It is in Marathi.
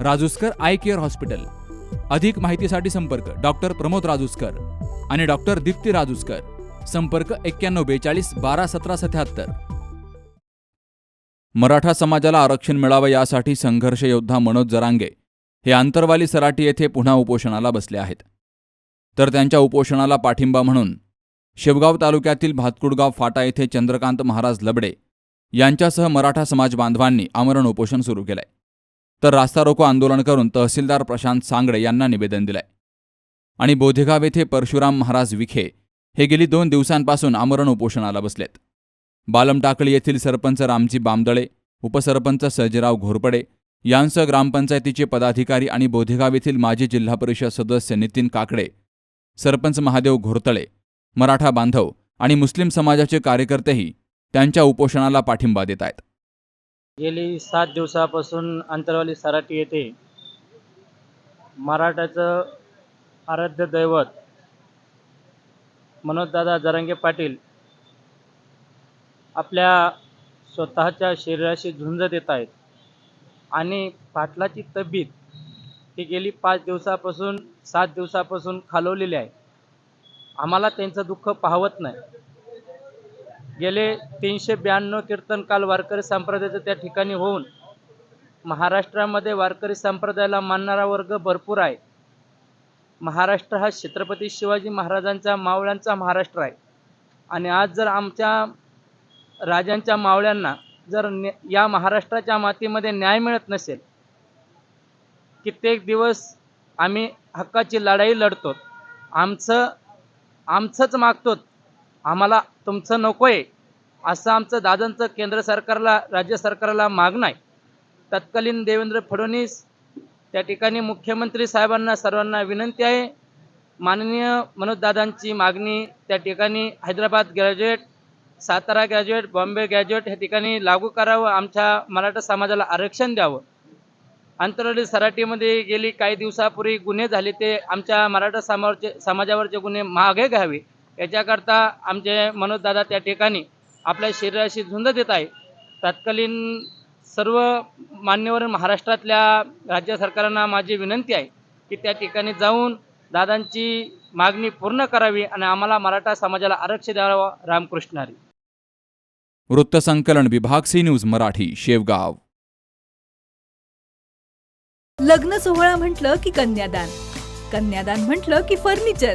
Rajuskar eye care hospital. अधिक माहितीसाठी संपर्क डॉक्टर प्रमोद राजूस्कर आणि डॉक्टर दीप्ती राजूस्कर. संपर्क एक्क्याण्णव बेचाळीस बारा सतरा सत्याहत्तर. मराठा समाजाला आरक्षण मिळावं यासाठी संघर्ष योद्धा मनोज जरांगे हे आंतरवाली सराटी येथे पुन्हा उपोषणाला बसले आहेत. तर त्यांच्या उपोषणाला पाठिंबा म्हणून शेवगाव तालुक्यातील भातकुडगाव फाटा येथे चंद्रकांत महाराज लबडे यांच्यासह मराठा समाज बांधवांनी आमरण उपोषण सुरू केलंय. तर रास्ता रोको आंदोलन करून तहसीलदार प्रशांत सांगडे यांना निवेदन दिलंय. आणि बोधेगाव येथे परशुराम महाराज विखे हे गेली दोन दिवसांपासून आमरण उपोषणाला बसलेत. बालमटाकळी येथील सरपंच रामजी बामदळे उपसरपंच सर्जेराव घोरपडे यांसह ग्रामपंचायतीचे पदाधिकारी आणि बोधेगाव येथील माजी जिल्हा परिषद सदस्य नितीन काकडे सरपंच महादेव घोरतळे मराठा बांधव आणि मुस्लिम समाजाचे कार्यकर्तेही त्यांच्या उपोषणाला पाठिंबा देत आहेत. गेली सात दिवसापासून अंतरवाली सराटी येथे मराठाचं आराध्य दैवत मनोजदादा जरांगे पाटील आपल्या स्वतःच्या शरीराशी झुंज देत आहेत. आणि पाटलाची तब्येत ही गेली पाच दिवसापासून सात दिवसापासून खालवलेली आहे. आम्हाला त्यांचं दुःख पाहवत नाही. गेले तीनशे ब्याण्णव कीर्तन काल वारकरी संप्रदायाचं त्या ठिकाणी होऊन महाराष्ट्रामध्ये वारकरी संप्रदायाला मानणारा वर्ग भरपूर आहे. महाराष्ट्र हा छत्रपती शिवाजी महाराजांचा मावळ्यांचा महाराष्ट्र आहे. आणि आज जर आमच्या राजांच्या मावळ्यांना जर न्या- या महाराष्ट्राच्या मातीमध्ये न्याय मिळत नसेल कित्येक दिवस आम्ही हक्काची लढाई लढतो. आमचं आमचंच मागतो. आम्हाला तुमचं नको आहे असं आमचं दादांचं केंद्र सरकारला राज्य सरकारला मागणं आहे. तत्कालीन देवेंद्र फडणवीस त्या ठिकाणी मुख्यमंत्री साहेबांना सर्वांना विनंती आहे. माननीय मनोजदादांची मागणी त्या ठिकाणी Hyderabad graduate Satara graduate Bombay graduate ह्या ठिकाणी लागू करावं आमच्या मराठा समाजाला आरक्षण द्यावं. आंतरवाली सराटीमध्ये गेली काही दिवसापूर्वी गुन्हे झाले ते आमच्या मराठा समाजावरचे गुन्हे मागे घ्यावे. याच्याकरता आमचे मनोजदादा त्या ठिकाणी आपल्या शरीराशी झुंज देत आहे. तत्कालीन सर्व मान्यवर महाराष्ट्रातल्या राज्य सरकारांना माझी विनंती आहे की त्या ठिकाणी जाऊन दादांची मागणी पूर्ण करावी आणि आम्हाला मराठा समाजाला आरक्षण द्यावं. रामकृष्ण हरी वृत्तसंकलन विभाग सी न्यूज मराठी शेवगाव. लग्न सोहळा म्हटलं की कन्यादान. कन्यादान म्हटलं की फर्निचर.